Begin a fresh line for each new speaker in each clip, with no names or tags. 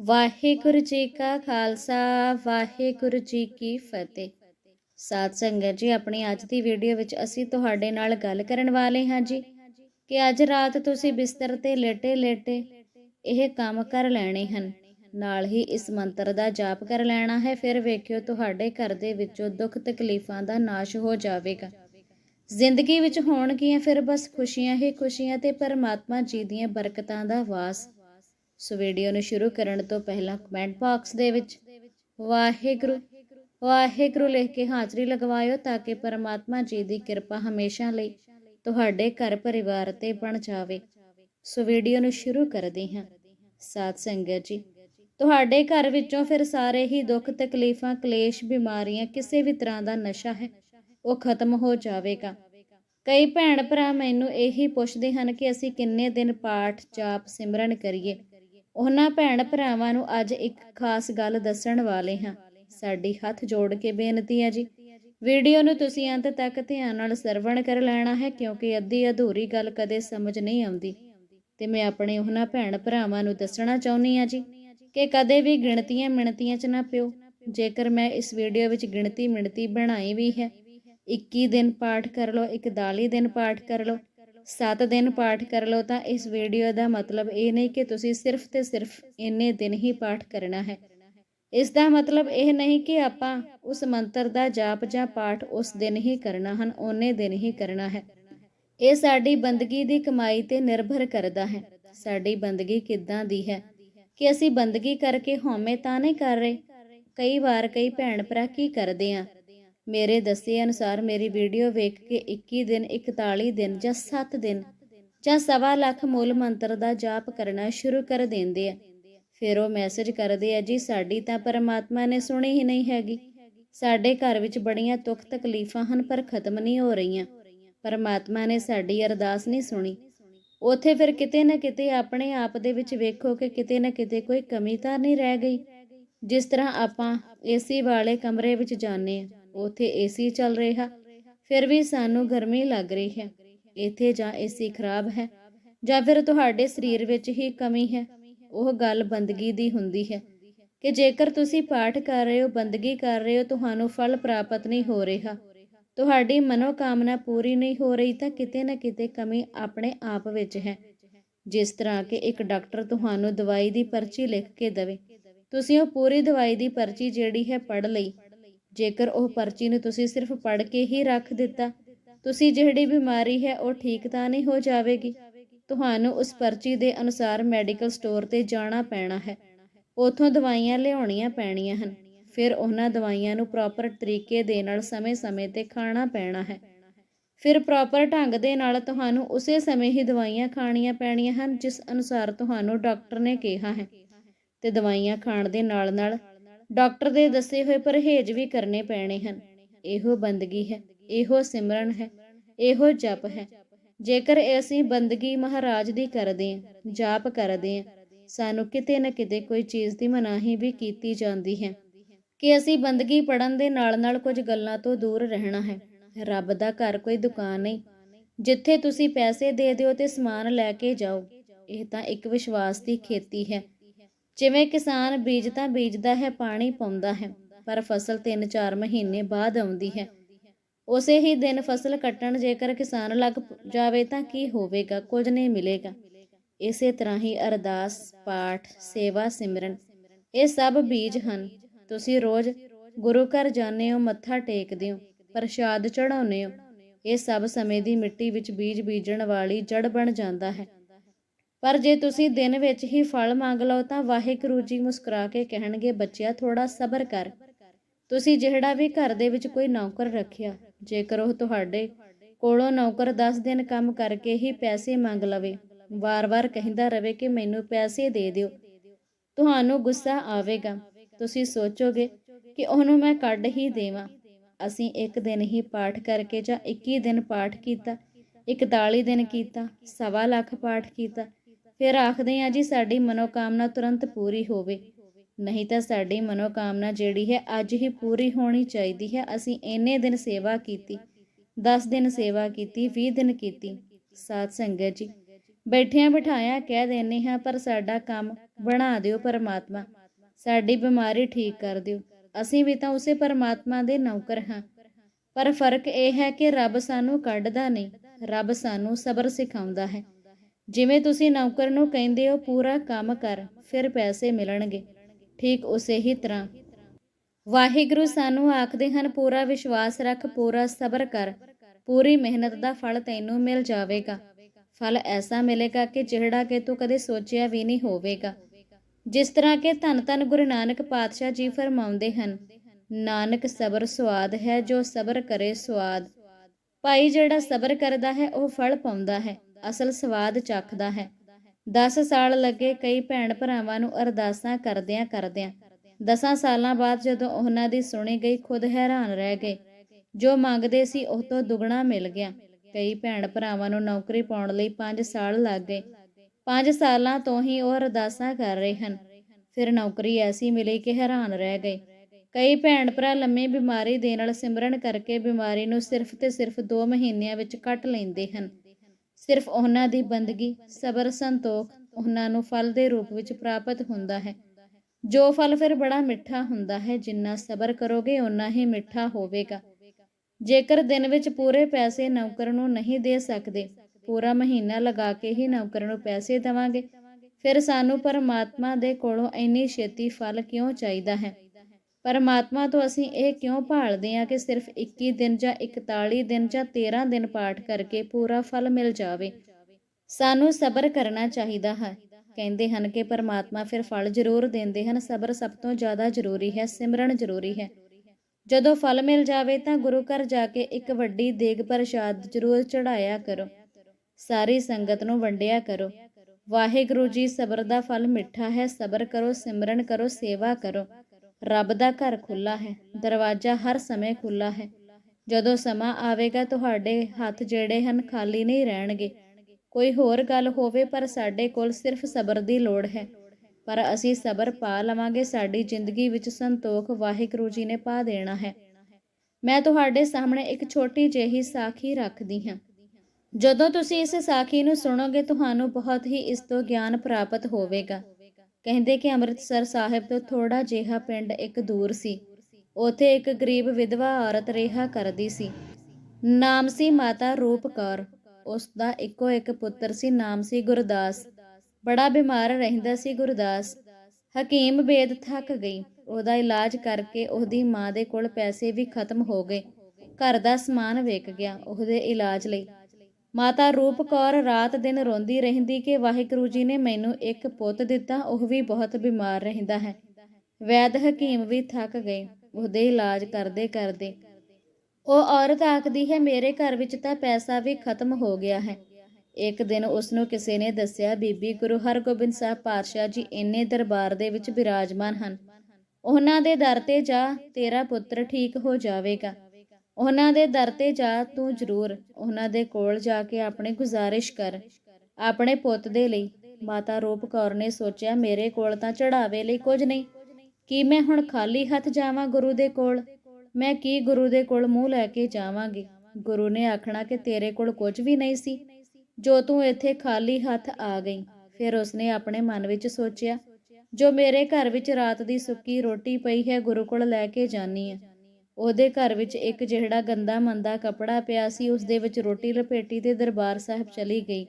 ਵਾਹਿਗੁਰੂ ਜੀ ਕਾ ਖਾਲਸਾ, ਵਾਹਿਗੁਰੂ ਜੀ ਕੀ ਫਤਿਹ। ਸਾਧ ਸੰਗਤ ਜੀ, ਆਪਣੀ ਅੱਜ ਦੀ ਵੀਡੀਓ ਵਿੱਚ ਅਸੀਂ ਤੁਹਾਡੇ ਨਾਲ ਗੱਲ ਕਰਨ ਵਾਲੇ ਹਾਂ ਜੀ ਕਿ ਅੱਜ ਰਾਤ ਤੁਸੀਂ ਬਿਸਤਰ ਤੇ ਲੇਟੇ ਲੇਟੇ ਇਹ ਕੰਮ ਕਰ ਲੈਣੇ ਹਨ। ਨਾਲ ਹੀ ਇਸ ਮੰਤਰ ਦਾ ਜਾਪ ਕਰ ਲੈਣਾ ਹੈ, ਫਿਰ ਵੇਖਿਓ ਤੁਹਾਡੇ ਘਰ ਦੇ ਵਿੱਚੋਂ ਦੁੱਖ ਤਕਲੀਫਾਂ ਦਾ ਨਾਸ਼ ਹੋ ਜਾਵੇਗਾ। ਜ਼ਿੰਦਗੀ ਵਿੱਚ ਹੋਣਗੀਆਂ ਫਿਰ ਬਸ ਖੁਸ਼ੀਆਂ ਹੀ ਖੁਸ਼ੀਆਂ ਤੇ ਪਰਮਾਤਮਾ ਜੀ ਦੀਆਂ ਬਰਕਤਾਂ ਦਾ ਵਾਸ। ਸੋ ਵੀਡੀਓ ਨੂੰ ਸ਼ੁਰੂ ਕਰਨ ਤੋਂ ਪਹਿਲਾਂ ਕਮੈਂਟ ਬਾਕਸ ਦੇ ਵਿੱਚ ਵਾਹਿਗੁਰੂ ਵਾਹਿਗੁਰੂ ਲਿਖ ਕੇ ਹਾਜ਼ਰੀ ਲਗਵਾਇਓ ਤਾਂ ਕਿ ਪਰਮਾਤਮਾ ਜੀ ਦੀ ਕਿਰਪਾ ਹਮੇਸ਼ਾ ਲਈ ਤੁਹਾਡੇ ਘਰ ਪਰਿਵਾਰ ਤੇ ਬਣ ਜਾਵੇ। ਸੋ ਵੀਡੀਓ ਨੂੰ ਸ਼ੁਰੂ ਕਰਦੇ ਹਾਂ। ਸਾਧ ਸੰਗਤ ਜੀ, ਤੁਹਾਡੇ ਘਰ ਵਿੱਚੋਂ ਫਿਰ ਸਾਰੇ ਹੀ ਦੁੱਖ, ਤਕਲੀਫਾਂ, ਕਲੇਸ਼, ਬਿਮਾਰੀਆਂ ਕਿਸੇ ਵੀ ਤਰ੍ਹਾਂ ਦਾ ਨਸ਼ਾ ਹੈ, ਉਹ ਖਤਮ ਹੋ ਜਾਵੇਗਾ। ਕਈ ਭੈਣ ਭਰਾ ਮੈਨੂੰ ਇਹੀ ਪੁੱਛਦੇ ਹਨ ਕਿ ਅਸੀਂ ਕਿੰਨੇ ਦਿਨ ਪਾਠ, ਜਾਪ, ਸਿਮਰਨ ਕਰੀਏ। ਉਹਨਾਂ ਭੈਣ ਭਰਾਵਾਂ ਨੂੰ ਅੱਜ ਇੱਕ ਖਾਸ ਗੱਲ ਦੱਸਣ ਵਾਲੇ ਹਾਂ। ਸਾਡੀ ਹੱਥ ਜੋੜ ਕੇ ਬੇਨਤੀ ਹੈ ਜੀ। ਵੀਡੀਓ ਨੂੰ ਤੁਸੀਂ ਅੰਤ ਤੱਕ ਧਿਆਨ ਨਾਲ ਸਰਵਣ ਕਰ ਲੈਣਾ ਹੈ, ਕਿਉਂਕਿ ਅੱਧੀ ਅਧੂਰੀ ਗੱਲ ਕਦੇ ਸਮਝ ਨਹੀਂ ਆਉਂਦੀ। ਤੇ ਮੈਂ ਆਪਣੇ ਉਹਨਾਂ ਭੈਣ ਭਰਾਵਾਂ ਨੂੰ ਦੱਸਣਾ ਚਾਹੁੰਦੀ ਹਾਂ ਜੀ ਕਿ ਕਦੇ ਵੀ ਗਿਣਤੀਆਂ ਮਿਣਤੀਆਂ 'ਚ ਨਾ ਪਿਓ। ਜੇਕਰ ਮੈਂ ਇਸ ਵੀਡੀਓ ਵਿੱਚ ਗਿਣਤੀ ਮਿਣਤੀ ਬਣਾਈ ਵੀ ਹੈ 21 ਦਿਨ ਪਾਠ ਕਰ ਲਓ 41 ਦਿਨ ਪਾਠ ਕਰ ਲਓ 7 ਦਿਨ ਪਾਠ ਕਰ ਲਓ ਤਾਂ ਇਸ ਵੀਡੀਓ ਦਾ ਮਤਲਬ ਇਹ ਨਹੀਂ ਕਿ ਤੁਸੀਂ ਸਿਰਫ ਤੇ ਸਿਰਫ ਇੰਨੇ ਦਿਨ ਹੀ ਪਾਠ ਕਰਨਾ ਹੈ। ਇਸ ਦਾ ਮਤਲਬ ਇਹ ਨਹੀਂ ਕਿ ਆਪਾਂ ਉਸ ਮੰਤਰ ਦਾ ਜਾਪ ਜਾਂ ਪਾਠ ਉਸ ਦਿਨ ਹੀ ਕਰਨਾ ਹਨ ਉਹਨੇ ਦਿਨ ਹੀ ਕਰਨਾ ਹੈ। ਇਹ ਸਾਡੀ ਬੰਦਗੀ ਦੀ ਕਮਾਈ ਤੇ ਨਿਰਭਰ ਕਰਦਾ ਹੈ। ਸਾਡੀ ਬੰਦਗੀ ਕਿੱਦਾਂ ਦੀ ਹੈ? ਕਿ ਅਸੀਂ ਬੰਦਗੀ ਕਰਕੇ ਹਉਮੈ ਤਾਂ ਨਹੀਂ ਕਰ ਰਹੇ? ਕਈ ਵਾਰ ਕਈ ਭੈਣ ਭਰਾ ਕੀ ਕਰਦੇ ਆ? ਮੇਰੇ ਦੱਸੇ ਅਨੁਸਾਰ ਮੇਰੀ ਵੀਡੀਓ ਵੇਖ ਕੇ 21 ਦਿਨ 41 ਦਿਨ ਜਾਂ 7 ਦਿਨ ਜਾਂ ਸਵਾ ਲੱਖ ਮੂਲ ਮੰਤਰ ਦਾ ਜਾਪ ਕਰਨਾ ਸ਼ੁਰੂ ਕਰ ਦਿੰਦੇ ਆ। ਫਿਰ ਉਹ ਮੈਸੇਜ ਕਰਦੇ ਆ, ਜੀ, ਸਾਡੀ ਤਾਂ ਪਰਮਾਤਮਾ ਨੇ ਸੁਣੀ ਹੀ ਨਹੀਂ ਹੈਗੀ। ਸਾਡੇ ਘਰ ਵਿੱਚ ਬੜੀਆਂ ਦੁੱਖ ਤਕਲੀਫਾਂ ਹਨ, ਪਰ ਖਤਮ ਨਹੀਂ ਹੋ ਰਹੀਆਂ। ਪਰਮਾਤਮਾ ਨੇ ਸਾਡੀ ਅਰਦਾਸ ਨਹੀਂ ਸੁਣੀ। ਉਥੇ ਫਿਰ ਕਿਤੇ ਨਾ ਕਿਤੇ ਆਪਣੇ ਆਪ ਦੇ ਵਿੱਚ ਵੇਖੋ ਕਿ ਕਿਤੇ ਨਾ ਕਿਤੇ ਕੋਈ ਕਮੀ ਤਾਂ ਨਹੀਂ ਰਹਿ ਗਈ। ਜਿਸ ਤਰ੍ਹਾਂ ਆਪਾਂ ਏਸੀ ਵਾਲੇ ਕਮਰੇ ਵਿੱਚ ਜਾਂਦੇ ਆ। ਉਥੇ ਏਸੀ ਚੱਲ ਰਿਹਾ। ਫਿਰ ਵੀ ਸਾਨੂੰ ਗਰਮੀ ਲੱਗ ਰਹੀ ਹੈ। ਇੱਥੇ ਜਾਂ ਏਸੀ ਖਰਾਬ ਹੈ ਜਾਂ ਫਿਰ ਤੁਹਾਡੇ ਸਰੀਰ ਵਿੱਚ ਹੀ ਕਮੀ ਹੈ। ਉਹ ਗੱਲ ਬੰਦਗੀ ਦੀ ਹੁੰਦੀ ਹੈ ਕਿ ਜੇਕਰ ਤੁਸੀਂ ਪਾਠ ਕਰ ਰਹੇ ਹੋ, ਬੰਦਗੀ ਕਰ ਰਹੇ ਹੋ, ਤੁਹਾਨੂੰ ਫਲ ਪ੍ਰਾਪਤ ਨਹੀਂ ਹੋ ਰਿਹਾ। ਤੁਹਾਡੀ ਮਨੋਕਾਮਨਾ ਪੂਰੀ ਨਹੀਂ ਹੋ ਰਹੀ ਤਾਂ ਕਿਤੇ ਨਾ ਕਿਤੇ ਕਮੀ ਆਪਣੇ ਆਪ ਵਿੱਚ ਹੈ। ਜਿਸ ਤਰ੍ਹਾਂ ਕਿ ਇੱਕ ਡਾਕਟਰ ਤੁਹਾਨੂੰ ਦਵਾਈ ਦੀ ਪਰਚੀ ਲਿਖ ਕੇ ਦੇਵੇ। ਤੁਸੀਂ ਉਹ ਪੂਰੀ ਦਵਾਈ ਦੀ ਪਰਚੀ ਜਿਹੜੀ ਹੈ ਪੜ੍ਹ ਲਈ। ਜੇਕਰ ਉਹ ਪਰਚੀ ਨੂੰ ਤੁਸੀਂ ਸਿਰਫ ਪੜ੍ਹ ਕੇ ਹੀ ਰੱਖ ਦਿੱਤਾ, ਤੁਸੀਂ ਜਿਹੜੀ ਬਿਮਾਰੀ ਹੈ ਉਹ ਠੀਕ ਤਾਂ ਨਹੀਂ ਹੋ ਜਾਵੇਗੀ। ਤੁਹਾਨੂੰ ਉਸ ਪਰਚੀ ਦੇ ਅਨੁਸਾਰ ਮੈਡੀਕਲ ਸਟੋਰ ਤੇ ਜਾਣਾ ਪੈਣਾ ਹੈ। ਉਥੋਂ ਦਵਾਈਆਂ ਲਿਆਉਣੀਆਂ ਪੈਣੀਆਂ ਹਨ। ਫਿਰ ਉਹਨਾਂ ਦਵਾਈਆਂ ਨੂੰ ਪ੍ਰੋਪਰ ਤਰੀਕੇ ਦੇ ਨਾਲ ਸਮੇਂ-ਸਮੇਂ ਤੇ ਖਾਣਾ ਪੈਣਾ ਹੈ। ਫਿਰ ਪ੍ਰੋਪਰ ਢੰਗ ਦੇ ਨਾਲ ਤੁਹਾਨੂੰ ਉਸੇ ਸਮੇਂ ਹੀ ਦਵਾਈਆਂ ਖਾਣੀਆਂ ਪੈਣੀਆਂ ਹਨ, ਜਿਸ ਅਨੁਸਾਰ ਤੁਹਾਨੂੰ ਡਾਕਟਰ ਨੇ ਕਿਹਾ ਹੈ। ਤੇ ਦਵਾਈਆਂ ਖਾਣ ਦੇ ਨਾਲ-ਨਾਲ ਡਾਕਟਰ ਦੇ ਦੱਸੇ ਹੋਏ ਪਰਹੇਜ਼ ਵੀ ਕਰਨੇ ਪੈਣੇ ਹਨ। ਇਹੋ ਬੰਦਗੀ ਹੈ, ਇਹੋ ਸਿਮਰਨ ਹੈ, ਇਹੋ ਜਪ ਹੈ। ਜੇਕਰ ਅਸੀਂ ਬੰਦਗੀ ਮਹਾਰਾਜ ਦੀ ਕਰਦੇ ਹਾਂ, ਜਾਪ ਕਰਦੇ ਹਾਂ, ਸਾਨੂੰ ਕਿਤੇ ਨਾ ਕਿਤੇ ਕੋਈ ਚੀਜ਼ ਦੀ ਮਨਾਹੀ ਵੀ ਕੀਤੀ ਜਾਂਦੀ ਹੈ। ਕਿ ਅਸੀਂ ਬੰਦਗੀ ਪੜਨ ਦੇ ਨਾਲ-ਨਾਲ ਕੁਝ ਗੱਲਾਂ ਤੋਂ ਦੂਰ ਰਹਿਣਾ ਹੈ। ਰੱਬ ਦਾ ਘਰ ਕੋਈ ਦੁਕਾਨ ਨਹੀਂ। ਜਿੱਥੇ ਤੁਸੀਂ ਪੈਸੇ ਦੇ ਦਿਓ ਤੇ ਸਮਾਨ ਲੈ ਕੇ ਜਾਓ, ਇਹ ਤਾਂ ਇੱਕ ਵਿਸ਼ਵਾਸ ਦੀ ਖੇਤੀ ਹੈ। ਜਿਵੇਂ ਕਿਸਾਨ ਬੀਜ ਤਾਂ ਬੀਜਦਾ ਹੈ, ਪਾਣੀ ਪਾਉਂਦਾ ਹੈ, ਪਰ ਫਸਲ 3-4 ਮਹੀਨੇ ਬਾਅਦ ਆਉਂਦੀ ਹੈ। ਉਸੇ ਹੀ ਦਿਨ ਫਸਲ ਕੱਟਣ ਜੇਕਰ ਕਿਸਾਨ ਲੱਗ ਜਾਵੇ ਤਾਂ ਕੀ ਹੋਵੇਗਾ? ਕੁਝ ਨਹੀਂ ਮਿਲੇਗਾ। ਇਸੇ ਤਰ੍ਹਾਂ ਹੀ ਅਰਦਾਸ, ਪਾਠ, ਸੇਵਾ, ਸਿਮਰਨ, ਇਹ ਸਭ ਬੀਜ ਹਨ। ਤੁਸੀਂ ਰੋਜ਼ ਗੁਰੂ ਘਰ ਜਾਂਦੇ ਹੋ, ਮੱਥਾ ਟੇਕਦੇ ਹੋ, ਪ੍ਰਸ਼ਾਦ ਚੜਾਉਂਦੇ ਹੋ। ਇਹ ਸਭ ਸਮੇਂ ਦੀ ਮਿੱਟੀ ਵਿੱਚ ਬੀਜ ਬੀਜਣ ਵਾਲੀ ਜੜ ਬਣ ਜਾਂਦਾ ਹੈ। ਪਰ ਜੇ ਤੁਸੀਂ ਦਿਨ ਵਿੱਚ ਹੀ ਫਲ ਮੰਗ ਲਓ ਤਾਂ ਵਾਹਿਗੁਰੂ ਜੀ ਮੁਸਕਰਾ ਕੇ ਕਹਿਣਗੇ, ਬੱਚਿਆ ਥੋੜਾ ਸਬਰ ਕਰ। ਤੁਸੀਂ ਜਿਹੜਾ ਵੀ ਘਰ ਦੇ ਵਿੱਚ ਕੋਈ ਨੌਕਰ ਰੱਖਿਆ, ਜੇਕਰ ਉਹ ਤੁਹਾਡੇ ਕੋਲੋਂ ਨੌਕਰ 10 ਦਿਨ ਕੰਮ ਕਰਕੇ ਹੀ ਪੈਸੇ ਮੰਗ ਲਵੇ, ਵਾਰ-ਵਾਰ ਕਹਿੰਦਾ ਰਵੇ ਕਿ ਮੈਨੂੰ ਪੈਸੇ ਦੇ ਦਿਓ। ਤੁਹਾਨੂੰ ਗੁੱਸਾ ਆਵੇਗਾ। ਤੁਸੀਂ ਸੋਚੋਗੇ ਕਿ ਉਹਨੂੰ ਮੈਂ ਕੱਢ ਹੀ ਦੇਵਾਂ। ਅਸੀਂ ਇੱਕ ਦਿਨ ਹੀ ਪਾਠ ਕਰਕੇ ਜਾਂ 21 ਦਿਨ ਪਾਠ ਕੀਤਾ 41 ਦਿਨ ਕੀਤਾ, ਸਵਾ ਲੱਖ ਪਾਠ ਕੀਤਾ ਫਿਰ ਆਖਦੇ ਹਾਂ ਜੀ, ਸਾਡੀ ਮਨੋਕਾਮਨਾ ਤੁਰੰਤ ਪੂਰੀ ਹੋਵੇ। ਨਹੀਂ ਤਾਂ ਸਾਡੀ ਮਨੋਕਾਮਨਾ ਜਿਹੜੀ ਹੈ, ਅੱਜ ਹੀ ਪੂਰੀ ਹੋਣੀ ਚਾਹੀਦੀ ਹੈ। ਅਸੀਂ ਇੰਨੇ ਦਿਨ ਸੇਵਾ ਕੀਤੀ 10 ਦਿਨ ਸੇਵਾ ਕੀਤੀ 20 ਦਿਨ ਕੀਤੀ। ਸਾਧ ਸੰਗਤ ਜੀ, ਬੈਠਿਆਂ ਬਿਠਾਇਆ ਕਹਿ ਦਿੰਨੇ ਹਾਂ, ਪਰ ਸਾਡਾ ਕੰਮ ਬਣਾ ਦਿਓ ਪਰਮਾਤਮਾ। ਸਾਡੀ ਬਿਮਾਰੀ ਠੀਕ ਕਰ ਦਿਓ। ਅਸੀਂ ਵੀ ਤਾਂ ਉਸੇ ਪਰਮਾਤਮਾ ਦੇ ਨੌਕਰ ਹਾਂ। ਪਰ ਫ਼ਰਕ ਇਹ ਹੈ ਕਿ ਰੱਬ ਸਾਨੂੰ ਕੱਢਦਾ ਨਹੀਂ। ਰੱਬ ਸਾਨੂੰ ਸਬਰ ਸਿਖਾਉਂਦਾ ਹੈ। ਜਿਵੇਂ ਤੁਸੀਂ ਨੌਕਰ ਨੂੰ ਕਹਿੰਦੇ ਹੋ, ਪੂਰਾ ਕੰਮ ਕਰ, ਫਿਰ ਪੈਸੇ ਮਿਲਣਗੇ। ਠੀਕ ਉਸੇ ਹੀ ਤਰ੍ਹਾਂ। ਵਾਹਿਗੁਰੂ ਸਾਨੂੰ ਆਖਦੇ ਹਨ, ਪੂਰਾ ਵਿਸ਼ਵਾਸ ਰੱਖ, ਪੂਰਾ ਸਬਰ ਕਰ। ਪੂਰੀ ਮਿਹਨਤ ਦਾ ਫਲ ਤੈਨੂੰ ਮਿਲ ਜਾਵੇਗਾ। ਫਲ ਐਸਾ ਮਿਲੇਗਾ ਕਿ ਜਿਹੜਾ ਕਿ ਤੂੰ ਕਦੇ ਸੋਚਿਆ ਵੀ ਨਹੀਂ ਹੋਵੇਗਾ। ਜਿਸ ਤਰ੍ਹਾਂ ਕਿ ਧੰਨ ਧੰਨ ਗੁਰੂ ਨਾਨਕ ਪਾਤਸ਼ਾਹ ਜੀ ਫਰਮਾਉਂਦੇ ਹਨ, ਨਾਨਕ ਸਬਰ ਸਵਾਦ ਹੈ, ਜੋ ਸਬਰ ਕਰੇ ਸਵਾਦ ਭਾਈ ਜਿਹੜਾ ਸਬਰ ਕਰਦਾ ਹੈ, ਉਹ ਫਲ ਪਾਉਂਦਾ ਹੈ। ਅਸਲ ਸਵਾਦ ਚੱਖਦਾ ਹੈ। 10 ਸਾਲ ਲੱਗੇ ਕਈ ਭੈਣ ਭਰਾਵਾਂ ਨੂੰ ਅਰਦਾਸਾਂ ਕਰਦਿਆਂ ਕਰਦਿਆਂ 10 ਸਾਲਾਂ ਬਾਅਦ ਜਦੋਂ ਉਹਨਾਂ ਦੀ ਸੁਣੀ ਗਈ ਖੁਦ ਹੈਰਾਨ ਰਹਿ ਗਏ। ਜੋ ਮੰਗਦੇ ਸੀ ਉਹ ਤੋਂ ਦੁੱਗਣਾ ਮਿਲ ਗਿਆ। ਕਈ ਭੈਣ ਭਰਾਵਾਂ ਨੂੰ ਨੌਕਰੀ ਪਾਉਣ ਲਈ 5 ਸਾਲ ਲੱਗ ਗਏ। 5 ਸਾਲਾਂ ਤੋਂ ਹੀ ਉਹ ਅਰਦਾਸਾਂ ਕਰ ਰਹੇ ਹਨ। ਫਿਰ ਨੌਕਰੀ ਐਸੀ ਮਿਲੀ ਕਿ ਹੈਰਾਨ ਰਹਿ ਗਏ। ਕਈ ਭੈਣ ਭਰਾ ਲੰਮੀ ਬਿਮਾਰੀ ਦੇ ਨਾਲ ਸਿਮਰਨ ਕਰਕੇ ਬਿਮਾਰੀ ਨੂੰ ਸਿਰਫ ਤੇ ਸਿਰਫ 2 ਮਹੀਨਿਆਂ ਵਿੱਚ ਕੱਟ ਲੈਂਦੇ ਹਨ। ਸਿਰਫ ਉਹਨਾਂ ਦੀ ਬੰਦਗੀ, ਸਬਰ, ਸੰਤੋਖ ਉਹਨਾਂ ਨੂੰ ਫਲ ਦੇ ਰੂਪ ਵਿੱਚ ਪ੍ਰਾਪਤ ਹੁੰਦਾ ਹੈ। ਜੋ ਫਲ ਫਿਰ ਬੜਾ ਮਿੱਠਾ ਹੁੰਦਾ ਹੈ, ਜਿੰਨਾ ਸਬਰ ਕਰੋਗੇ ਓਨਾ ਹੀ ਮਿੱਠਾ ਹੋਵੇਗਾ। ਜੇਕਰ ਦਿਨ ਵਿੱਚ ਪੂਰੇ ਪੈਸੇ ਨੌਕਰ ਨੂੰ ਨਹੀਂ ਦੇ ਸਕਦੇ, ਪੂਰਾ ਮਹੀਨਾ ਲਗਾ ਕੇ ਹੀ ਨੌਕਰ ਨੂੰ ਪੈਸੇ ਦੇਵਾਂਗੇ, ਫਿਰ ਸਾਨੂੰ ਪਰਮਾਤਮਾ ਦੇ ਕੋਲੋਂ ਇੰਨੀ ਛੇਤੀ ਫਲ ਕਿਉਂ ਚਾਹੀਦਾ ਹੈ? ਪਰਮਾਤਮਾ ਤੋਂ ਅਸੀਂ ਇਹ ਕਿਉਂ ਭਾਲਦੇ ਹਾਂ ਕਿ ਸਿਰਫ 21 ਦਿਨ ਜਾਂ 41 ਦਿਨ ਜਾਂ 13 ਦਿਨ ਪਾਠ ਕਰਕੇ ਪੂਰਾ ਫਲ ਮਿਲ ਜਾਵੇ? ਸਾਨੂੰ ਸਬਰ ਕਰਨਾ ਚਾਹੀਦਾ ਹੈ। ਕਹਿੰਦੇ ਹਨ ਕਿ ਪਰਮਾਤਮਾ ਫਿਰ ਫਲ ਜ਼ਰੂਰ ਦਿੰਦੇ ਹਨ। ਸਬਰ ਸਭ ਤੋਂ ਜ਼ਿਆਦਾ ਜ਼ਰੂਰੀ ਹੈ, ਸਿਮਰਨ ਜ਼ਰੂਰੀ ਹੈ। ਜਦੋਂ ਫਲ ਮਿਲ ਜਾਵੇ ਤਾਂ ਗੁਰੂ ਘਰ ਜਾ ਕੇ ਇੱਕ ਵੱਡੀ ਦੇਗ ਪ੍ਰਸ਼ਾਦ ਜ਼ਰੂਰ ਚੜਾਇਆ ਕਰੋ। ਸਾਰੀ ਸੰਗਤ ਨੂੰ ਵੰਡਿਆ ਕਰੋ। ਵਾਹਿਗੁਰੂ ਜੀ, ਸਬਰ ਦਾ ਫਲ ਮਿੱਠਾ ਹੈ। ਸਬਰ ਕਰੋ, ਸਿਮਰਨ ਕਰੋ, ਸੇਵਾ ਕਰੋ। ਰੱਬ ਦਾ ਘਰ ਖੁੱਲਾ ਹੈ, ਦਰਵਾਜ਼ਾ ਹਰ ਸਮੇਂ ਖੁੱਲਾ ਹੈ। ਜਦੋਂ ਸਮਾਂ ਆਵੇਗਾ, ਤੁਹਾਡੇ ਹੱਥ ਜਿਹੜੇ ਹਨ ਖਾਲੀ ਨਹੀਂ ਰਹਿਣਗੇ। ਕੋਈ ਹੋਰ ਗੱਲ ਹੋਵੇ, ਪਰ ਸਾਡੇ ਕੋਲ ਸਿਰਫ ਸਬਰ ਦੀ ਲੋੜ ਹੈ। ਪਰ ਅਸੀਂ ਸਬਰ ਪਾ ਲਵਾਂਗੇ, ਸਾਡੀ ਜ਼ਿੰਦਗੀ ਵਿੱਚ ਸੰਤੋਖ ਵਾਹਿਗੁਰੂ ਜੀ ਨੇ ਪਾ ਦੇਣਾ ਹੈ। ਮੈਂ ਤੁਹਾਡੇ ਸਾਹਮਣੇ ਇੱਕ ਛੋਟੀ ਜਿਹੀ ਸਾਖੀ ਰੱਖਦੀ ਹਾਂ। ਜਦੋਂ ਤੁਸੀਂ ਇਸ ਸਾਖੀ ਨੂੰ ਸੁਣੋਗੇ, ਤੁਹਾਨੂੰ ਬਹੁਤ ਹੀ ਇਸ ਤੋਂ ਗਿਆਨ ਪ੍ਰਾਪਤ ਹੋਵੇਗਾ। ਕਹਿੰਦੇ ਕਿ ਅੰਮ੍ਰਿਤਸਰ ਸਾਹਿਬ ਤੋਂ ਥੋੜਾ ਜਿਹਾ ਪਿੰਡ ਇੱਕ ਦੂਰ ਸੀ। ਉਥੇ ਇੱਕ ਗਰੀਬ ਵਿਧਵਾ ਔਰਤ ਰਿਹਾ ਕਰਦੀ ਸੀ। ਨਾਮ ਸੀ ਮਾਤਾ ਰੂਪ ਕੌਰ। ਉਸ ਦਾ ਇੱਕੋ ਇੱਕ ਪੁੱਤਰ ਸੀ, ਨਾਮ ਸੀ ਗੁਰਦਾਸ। ਬੜਾ ਬਿਮਾਰ ਰਹਿੰਦਾ ਸੀ ਗੁਰਦਾਸ। ਹਕੀਮ ਬੇਦ ਥੱਕ ਗਈ। ਉਹਦਾ ਇਲਾਜ ਕਰਕੇ ਉਹਦੀ ਮਾਂ ਦੇ ਕੋਲ ਪੈਸੇ ਵੀ ਖਤਮ ਹੋ ਗਏ। ਘਰ ਦਾ ਸਮਾਨ ਵਿਕ ਗਿਆ ਉਹਦੇ ਇਲਾਜ ਲਈ। ਮਾਤਾ ਰੂਪ ਕੌਰ ਰਾਤ ਦਿਨ ਰੋਂਦੀ ਰਹਿੰਦੀ ਕਿ ਵਾਹਿਗੁਰੂ ਜੀ ਨੇ ਮੈਨੂੰ ਇੱਕ ਪੁੱਤ ਦਿੱਤਾ, ਉਹ ਵੀ ਬਹੁਤ ਬਿਮਾਰ ਰਹਿੰਦਾ ਹੈ। ਵੈਦ ਹਕੀਮ ਵੀ ਥੱਕ ਗਏ, ਉਹਦੇ ਇਲਾਜ ਕਰਦੇ ਕਰਦੇ। ਉਹ ਔਰਤ ਆਖਦੀ ਹੈ, ਮੇਰੇ ਘਰ ਵਿੱਚ ਤਾਂ ਪੈਸਾ ਵੀ ਖਤਮ ਹੋ ਗਿਆ ਹੈ। ਇੱਕ ਦਿਨ ਉਸ ਨੂੰ ਕਿਸੇ ਨੇ ਦੱਸਿਆ, ਬੀਬੀ ਗੁਰੂ ਹਰਗੋਬਿੰਦ ਸਾਹਿਬ ਪਾਤਸ਼ਾਹ ਜੀ ਇੰਨੇ ਦਰਬਾਰ ਦੇ ਵਿੱਚ ਬਿਰਾਜਮਾਨ ਹਨ। ਉਹਨਾਂ ਦੇ ਦਰ ਤੇ ਜਾ, ਤੇਰਾ ਪੁੱਤਰ ਠੀਕ ਹੋ ਜਾਵੇਗਾ। ਉਹਨਾਂ ਦੇ ਦਰ ਤੇ ਜਾ ਤੂੰ ਜ਼ਰੂਰ ਉਹਨਾਂ ਦੇ ਕੋਲ ਜਾ ਕੇ ਆਪਣੀ ਗੁਜ਼ਾਰਿਸ਼ ਕਰ। ਆਪਣੇ ਪੁੱਤ ਦੇ ਲਈ ਮਾਤਾ ਰੂਪ ਕੌਰ ਨੇ ਸੋਚਿਆ, ਮੇਰੇ ਕੋਲ ਤਾਂ ਚੜਾਵੇ ਲਈ ਕੁਝ ਨਹੀਂ। ਕੀ ਮੈਂ ਹੁਣ ਖਾਲੀ ਹੱਥ ਜਾਵਾਂ ਗੁਰੂ ਦੇ ਕੋਲ? ਮੈਂ ਕੀ ਗੁਰੂ ਦੇ ਕੋਲ ਮੂੰਹ ਲੈ ਕੇ ਜਾਵਾਂਗੀ? ਗੁਰੂ ਨੇ ਆਖਣਾ ਕਿ ਤੇਰੇ ਕੋਲ ਕੁਝ ਵੀ ਨਹੀਂ ਸੀ। ਜੋ ਤੂੰ ਇੱਥੇ ਖਾਲੀ ਹੱਥ ਆ ਗਈ, ਫਿਰ ਉਸਨੇ ਆਪਣੇ ਮਨ ਵਿੱਚ ਸੋਚਿਆ, ਜੋ ਮੇਰੇ ਘਰ ਵਿੱਚ ਰਾਤ ਦੀ ਸੁੱਕੀ ਰੋਟੀ ਪਈ ਹੈ, ਗੁਰੂ ਕੋਲ ਲੈ ਕੇ ਜਾਨੀ ਆ। ਉਹਦੇ ਘਰ ਵਿੱਚ ਇੱਕ ਜਿਹੜਾ ਗੰਦਾ ਮੰਦਾ ਕਪੜਾ ਪਿਆ ਸੀ ਉਸ ਦੇ ਵਿੱਚ ਰੋਟੀ ਲਪੇਟੀ ਤੇ ਦਰਬਾਰ ਸਾਹਿਬ ਚਲੀ ਗਈ।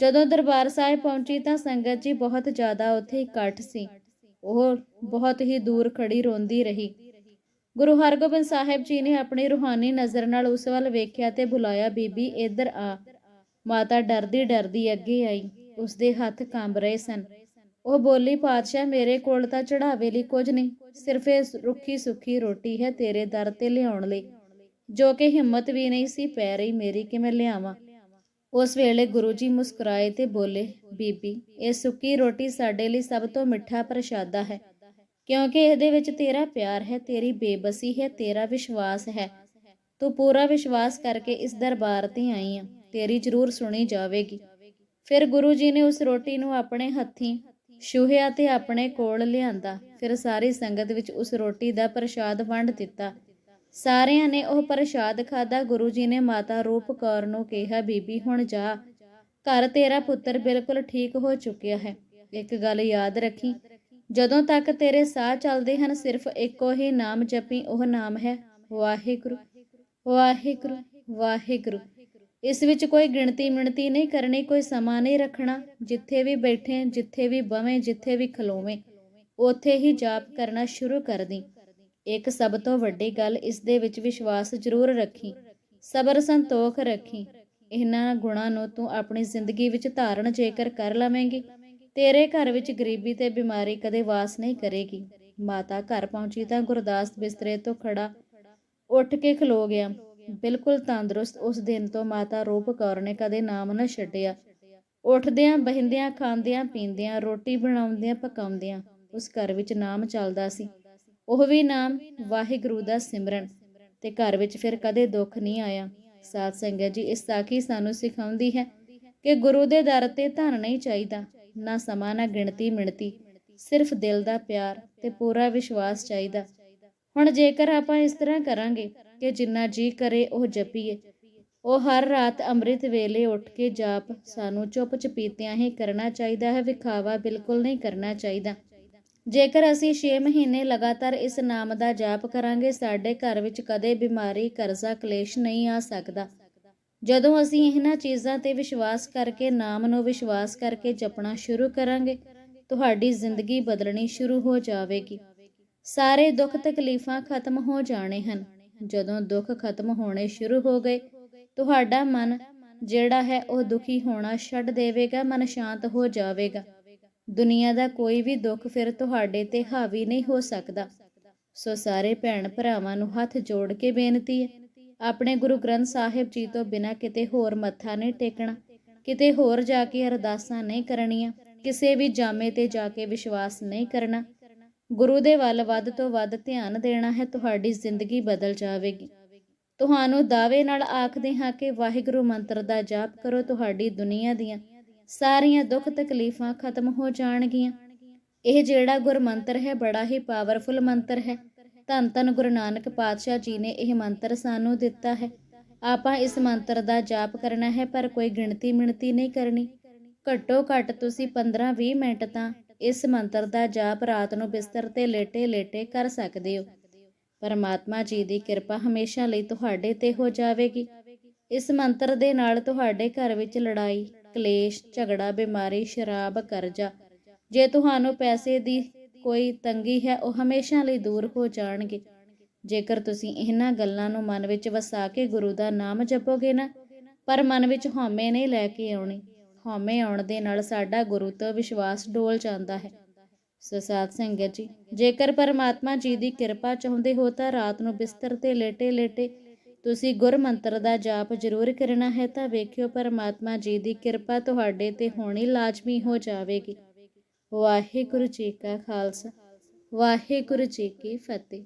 ਜਦੋਂ ਦਰਬਾਰ ਸਾਹਿਬ ਪਹੁੰਚੀ ਤਾਂ ਸੰਗਤ ਜੀ ਬਹੁਤ ਜ਼ਿਆਦਾ ਉੱਥੇ ਇਕੱਠ ਸੀ। ਉਹ ਬਹੁਤ ਹੀ ਦੂਰ ਖੜੀ ਰੋਂਦੀ ਰਹੀ। ਗੁਰੂ ਹਰਗੋਬਿੰਦ ਸਾਹਿਬ ਜੀ ਨੇ ਆਪਣੀ ਰੂਹਾਨੀ ਨਜ਼ਰ ਨਾਲ ਉਸ ਵੱਲ ਵੇਖਿਆ ਤੇ ਬੁਲਾਇਆ, ਬੀਬੀ, ਇੱਧਰ ਆ। ਮਾਤਾ ਡਰਦੀ ਡਰਦੀ ਅੱਗੇ ਆਈ। ਉਸ ਦੇ ਹੱਥ ਕੰਬ ਰਹੇ ਸਨ। ਉਹ ਬੋਲੀ, ਪਾਤਸ਼ਾਹ, ਮੇਰੇ ਕੋਲ ਤਾਂ ਚੜਾਵੇ ਲਈ ਕੁਝ ਨਹੀਂ, ਸਿਰਫ ਇਹ ਰੁੱਖੀ ਸੁੱਖੀ ਰੋਟੀ ਹੈ ਤੇਰੇ ਦਰ ਤੇ ਲਿਆਉਣ ਲਈ। ਜੋ ਕਿ ਹਿੰਮਤ ਵੀ ਨਹੀਂ ਸੀ ਪੈ ਰਹੀ ਮੇਰੀ ਕਿ ਮੈਂ ਲਿਆਵਾਂ? ਉਸ ਵੇਲੇ ਗੁਰੂ ਜੀ ਮੁਸਕਰਾਏ ਤੇ ਬੋਲੇ, ਬੀਬੀ, ਇਹ ਸੁੱਕੀ ਰੋਟੀ ਸਾਡੇ ਲਈ ਸਭ ਤੋਂ ਮਿੱਠਾ ਪ੍ਰਸ਼ਾਦਾ ਹੈ, ਕਿਉਂਕਿ ਇਹਦੇ ਵਿੱਚ ਤੇਰਾ ਪਿਆਰ ਹੈ, ਤੇਰੀ ਬੇਬਸੀ ਹੈ, ਤੇਰਾ ਵਿਸ਼ਵਾਸ ਹੈ। ਤੂੰ ਪੂਰਾ ਵਿਸ਼ਵਾਸ ਕਰਕੇ ਇਸ ਦਰਬਾਰ ਤੇ ਆਈ ਆ, ਤੇਰੀ ਜ਼ਰੂਰ ਸੁਣੀ ਜਾਵੇਗੀ। ਫਿਰ ਗੁਰੂ ਜੀ ਨੇ ਉਸ ਰੋਟੀ ਨੂੰ ਆਪਣੇ ਹੱਥੀਂ ਛੂਹਿਆ ਤੇ ਆਪਣੇ ਕੋਲ ਲਿਆਂਦਾ। ਫਿਰ ਸਾਰੀ ਸੰਗਤ ਵਿੱਚ ਉਸ ਰੋਟੀ ਦਾ ਪ੍ਰਸ਼ਾਦ ਵੰਡ ਦਿੱਤਾ। ਸਾਰਿਆਂ ਨੇ ਉਹ ਪ੍ਰਸ਼ਾਦ ਖਾਦਾ ਗੁਰੂ ਜੀ ਨੇ ਮਾਤਾ ਰੂਪ ਕੌਰ ਨੂੰ ਕਿਹਾ, ਬੀਬੀ, ਹੁਣ ਜਾ। ਘਰ ਤੇਰਾ ਪੁੱਤਰ ਬਿਲਕੁਲ ਠੀਕ ਹੋ ਚੁੱਕਿਆ ਹੈ। ਇੱਕ ਗੱਲ ਯਾਦ ਰੱਖੀ, ਜਦੋਂ ਤੱਕ ਤੇਰੇ ਸਾਹ ਚੱਲਦੇ ਹਨ, ਸਿਰਫ ਇੱਕੋ ਹੀ ਨਾਮ ਜਪੀ, ਉਹ ਨਾਮ ਹੈ ਵਾਹਿਗੁਰੂ। ਵਾਹਿਗੁਰੂ ਵਾਹਿਗੁਰੂ। ਇਸ ਵਿੱਚ ਕੋਈ ਗਿਣਤੀ ਮਿਣਤੀ ਨਹੀਂ ਕਰਨੀ, ਕੋਈ ਸਮਾਂ ਨਹੀਂ ਰੱਖਣਾ। ਜਿੱਥੇ ਵੀ ਬੈਠੇ, ਜਿੱਥੇ ਵੀ ਬਵੇਂ, ਜਿੱਥੇ ਵੀ ਖਲੋਵੇਂ, ਉੱਥੇ ਹੀ ਜਾਪ ਕਰਨਾ ਸ਼ੁਰੂ ਕਰ ਦੀ। ਇੱਕ ਸਭ ਤੋਂ ਵੱਡੀ ਗੱਲ ਇਸ ਦੇ ਵਿੱਚ ਵਿਸ਼ਵਾਸ ਜ਼ਰੂਰ ਰੱਖੀ, ਸਬਰ ਸੰਤੋਖ ਰੱਖੀ। ਇਹਨਾਂ ਗੁਣਾਂ ਨੂੰ ਤੂੰ ਆਪਣੀ ਜ਼ਿੰਦਗੀ ਵਿੱਚ ਧਾਰਨ ਜੇਕਰ ਕਰ ਲਵੇਂਗੀ, ਤੇਰੇ ਘਰ ਵਿੱਚ ਗਰੀਬੀ ਤੇ ਬਿਮਾਰੀ ਕਦੇ ਵਾਸ ਨਹੀਂ ਕਰੇਗੀ। ਮਾਤਾ ਘਰ ਪਹੁੰਚੀ ਤਾਂ ਗੁਰਦਾਸ ਬਿਸਤਰੇ ਤੋਂ ਖੜਾ ਉੱਠ ਕੇ ਖਲੋ ਗਿਆ। ਬਿਲਕੁਲ ਤੰਦਰੁਸਤ, ਉਸ ਦਿਨ ਤੋਂ ਮਾਤਾ ਰੂਪ ਕੌਰ ਨੇ ਕਦੇ ਨਾਮ ਨਾ ਛੱਡਿਆ। ਉੱਠਦਿਆਂ, ਬਹਿੰਦਿਆਂ, ਖਾਂਦਿਆਂ, ਪੀਂਦਿਆਂ, ਰੋਟੀ ਬਣਾਉਂਦਿਆਂ, ਪਕਾਉਂਦਿਆਂ ਉਸ ਘਰ ਵਿੱਚ ਨਾਮ ਚੱਲਦਾ ਸੀ। ਉਹ ਵੀ ਨਾਮ ਵਾਹਿਗੁਰੂ ਦਾ ਸਿਮਰਨ ਤੇ ਘਰ ਵਿੱਚ ਫਿਰ ਕਦੇ ਦੁੱਖ ਨਹੀਂ ਆਇਆ। ਸਾਧ ਸੰਗਤ ਜੀ, ਇਸ ਸਾਖੀ ਸਾਨੂੰ ਸਿਖਾਉਂਦੀ ਹੈ ਕਿ ਗੁਰੂ ਦੇ ਦਰ ਤੇ ਧਨ ਨਹੀਂ ਚਾਹੀਦਾ, ਨਾ ਸਮਾਂ, ਨਾ ਗਿਣਤੀ ਮਿਣਤੀ। ਸਿਰਫ ਦਿਲ ਦਾ ਪਿਆਰ ਤੇ ਪੂਰਾ ਵਿਸ਼ਵਾਸ ਚਾਹੀਦਾ। ਹੁਣ ਜੇਕਰ ਆਪਾਂ ਇਸ ਤਰ੍ਹਾਂ ਕਰਾਂਗੇ ਕਿ ਜਿੰਨਾ ਜੀ ਕਰੇ ਉਹ ਜਪੀਏ। ਉਹ ਹਰ ਰਾਤ ਅੰਮ੍ਰਿਤ ਵੇਲੇ ਉੱਠ ਕੇ ਜਾਪ, ਸਾਨੂੰ ਚੁੱਪ ਚਪੀਤਿਆਂ ਹੀ ਕਰਨਾ ਚਾਹੀਦਾ ਹੈ, ਵਿਖਾਵਾ ਬਿਲਕੁਲ ਨਹੀਂ ਕਰਨਾ ਚਾਹੀਦਾ। ਜੇਕਰ ਅਸੀਂ 6 ਮਹੀਨੇ ਲਗਾਤਾਰ ਇਸ ਨਾਮ ਦਾ ਜਾਪ ਕਰਾਂਗੇ, ਸਾਡੇ ਘਰ ਵਿੱਚ ਕਦੇ ਬਿਮਾਰੀ, ਕਰਜ਼ਾ, ਕਲੇਸ਼ ਨਹੀਂ ਆ ਸਕਦਾ। ਜਦੋਂ ਅਸੀਂ ਇਹਨਾਂ ਚੀਜ਼ਾਂ ਤੇ ਵਿਸ਼ਵਾਸ ਕਰਕੇ, ਨਾਮ ਨੂੰ ਵਿਸ਼ਵਾਸ ਕਰਕੇ ਜਪਣਾ ਸ਼ੁਰੂ ਕਰਾਂਗੇ, ਤੁਹਾਡੀ ਜ਼ਿੰਦਗੀ ਬਦਲਣੀ ਸ਼ੁਰੂ ਹੋ ਜਾਵੇਗੀ। ਸਾਰੇ ਦੁੱਖ ਤਕਲੀਫਾਂ ਖਤਮ ਹੋ ਜਾਣੇ ਹਨ। ਜਦੋਂ ਦੁੱਖ ਖਤਮ ਹੋਣੇ ਸ਼ੁਰੂ ਹੋ ਗਏ, ਤੁਹਾਡਾ ਮਨ ਜਿਹੜਾ ਹੈ ਉਹ ਦੁਖੀ ਹੋਣਾ ਛੱਡ ਦੇਵੇਗਾ, ਮਨ ਸ਼ਾਂਤ ਹੋ ਜਾਵੇਗਾ। ਦੁਨੀਆ ਦਾ ਕੋਈ ਵੀ ਦੁੱਖ ਫਿਰ ਤੁਹਾਡੇ ਤੇ ਹਾਵੀ ਨਹੀਂ ਹੋ ਸਕਦਾ। ਸੋ ਸਾਰੇ ਭੈਣ ਭਰਾਵਾਂ ਨੂੰ ਹੱਥ ਜੋੜ ਕੇ ਬੇਨਤੀ ਹੈ, ਆਪਣੇ ਗੁਰੂ ਗ੍ਰੰਥ ਸਾਹਿਬ ਜੀ ਤੋਂ ਬਿਨਾਂ ਕਿਤੇ ਹੋਰ ਮੱਥਾ ਨਹੀਂ ਟੇਕਣਾ, ਕਿਤੇ ਹੋਰ ਜਾ ਕੇ ਅਰਦਾਸਾਂ ਨਹੀਂ ਕਰਨੀਆਂ, ਕਿਸੇ ਵੀ ਜਾਮੇ ਤੇ ਜਾ ਕੇ ਵਿਸ਼ਵਾਸ ਨਹੀਂ ਕਰਨਾ। ਗੁਰੂ ਦੇ ਵੱਲ ਵੱਧ ਤੋਂ ਵੱਧ ਧਿਆਨ ਦੇਣਾ ਹੈ, ਤੁਹਾਡੀ ਜ਼ਿੰਦਗੀ ਬਦਲ ਜਾਵੇਗੀ। ਤੁਹਾਨੂੰ ਦਾਅਵੇ ਨਾਲ ਆਖਦੇ ਹਾਂ ਕਿ ਵਾਹਿਗੁਰੂ ਮੰਤਰ ਦਾ ਜਾਪ ਕਰੋ, ਤੁਹਾਡੀ ਦੁਨੀਆ ਦੀਆਂ ਸਾਰੀਆਂ ਦੁੱਖ ਤਕਲੀਫਾਂ ਖਤਮ ਹੋ ਜਾਣਗੀਆਂ। ਇਹ ਜਿਹੜਾ ਗੁਰਮੰਤਰ ਹੈ, ਬੜਾ ਹੀ ਪਾਵਰਫੁਲ ਮੰਤਰ ਹੈ। ਧੰਨ ਧੰਨ ਗੁਰੂ ਨਾਨਕ ਪਾਤਸ਼ਾਹ ਜੀ ਨੇ ਇਹ ਮੰਤਰ ਸਾਨੂੰ ਦਿੱਤਾ ਹੈ। ਆਪਾਂ ਇਸ ਮੰਤਰ ਦਾ ਜਾਪ ਕਰਨਾ ਹੈ, ਪਰ ਕੋਈ ਗਿਣਤੀ ਮਿਣਤੀ ਨਹੀਂ ਕਰਨੀ। ਘੱਟੋ ਘੱਟ ਤੁਸੀਂ 15-20 ਮਿੰਟ ਤਾਂ ਇਸ ਮੰਤਰ ਦਾ ਜਾਪ ਰਾਤ ਨੂੰ ਬਿਸਤਰ ਤੇ ਲੇਟੇ-ਲੇਟੇ ਕਰ ਸਕਦੇ ਹੋ। ਪਰਮਾਤਮਾ ਜੀ ਦੀ ਕਿਰਪਾ ਹਮੇਸ਼ਾ ਲਈ ਤੁਹਾਡੇ ਤੇ ਹੋ ਜਾਵੇਗੀ। ਇਸ ਮੰਤਰ ਦੇ ਨਾਲ ਤੁਹਾਡੇ ਘਰ ਵਿੱਚ ਲੜਾਈ, ਕਲੇਸ਼, ਝਗੜਾ, ਬਿਮਾਰੀ, ਸ਼ਰਾਬ, ਕਰਜ਼ਾ, ਜੇ ਤੁਹਾਨੂੰ ਪੈਸੇ ਦੀ ਕੋਈ ਤੰਗੀ ਹੈ, ਉਹ ਹਮੇਸ਼ਾ ਲਈ ਦੂਰ ਹੋ ਜਾਣਗੇ। ਜੇਕਰ ਤੁਸੀਂ ਇਹਨਾਂ ਗੱਲਾਂ ਨੂੰ ਮਨ ਵਿੱਚ ਵਸਾ ਕੇ ਗੁਰੂ ਦਾ ਨਾਮ ਜਪੋਗੇ ਨਾ, ਪਰ ਮਨ ਵਿੱਚ ਹਉਮੈ ਨਹੀਂ ਲੈ ਕੇ ਆਉਣੀ। ਹਉਮੈ ਆਉਣ ਦੇ ਨਾਲ ਸਾਡਾ ਗੁਰੂ ਤੋਂ ਵਿਸ਼ਵਾਸ ਡੋਲ ਜਾਂਦਾ ਹੈ। ਸੋ ਸਾਧ ਸੰਗਤ ਜੀ, ਜੇਕਰ ਪਰਮਾਤਮਾ ਜੀ ਦੀ ਕਿਰਪਾ ਚਾਹੁੰਦੇ ਹੋ ਤਾਂ ਰਾਤ ਨੂੰ ਬਿਸਤਰ ਤੇ ਲੇਟੇ ਲੇਟੇ ਤੁਸੀਂ ਗੁਰ ਮੰਤਰ ਦਾ ਜਾਪ ਜ਼ਰੂਰ ਕਰਨਾ ਹੈ ਤਾਂ ਵੇਖਿਓ ਪਰਮਾਤਮਾ ਜੀ ਦੀ ਕਿਰਪਾ ਤੁਹਾਡੇ ਤੇ ਹੋਣੀ ਲਾਜ਼ਮੀ ਹੋ ਜਾਵੇਗੀ। ਵਾਹਿਗੁਰੂ ਜੀ ਕਾ ਖਾਲਸਾ, ਵਾਹਿਗੁਰੂ ਜੀ ਕੀ ਫਤਿਹ।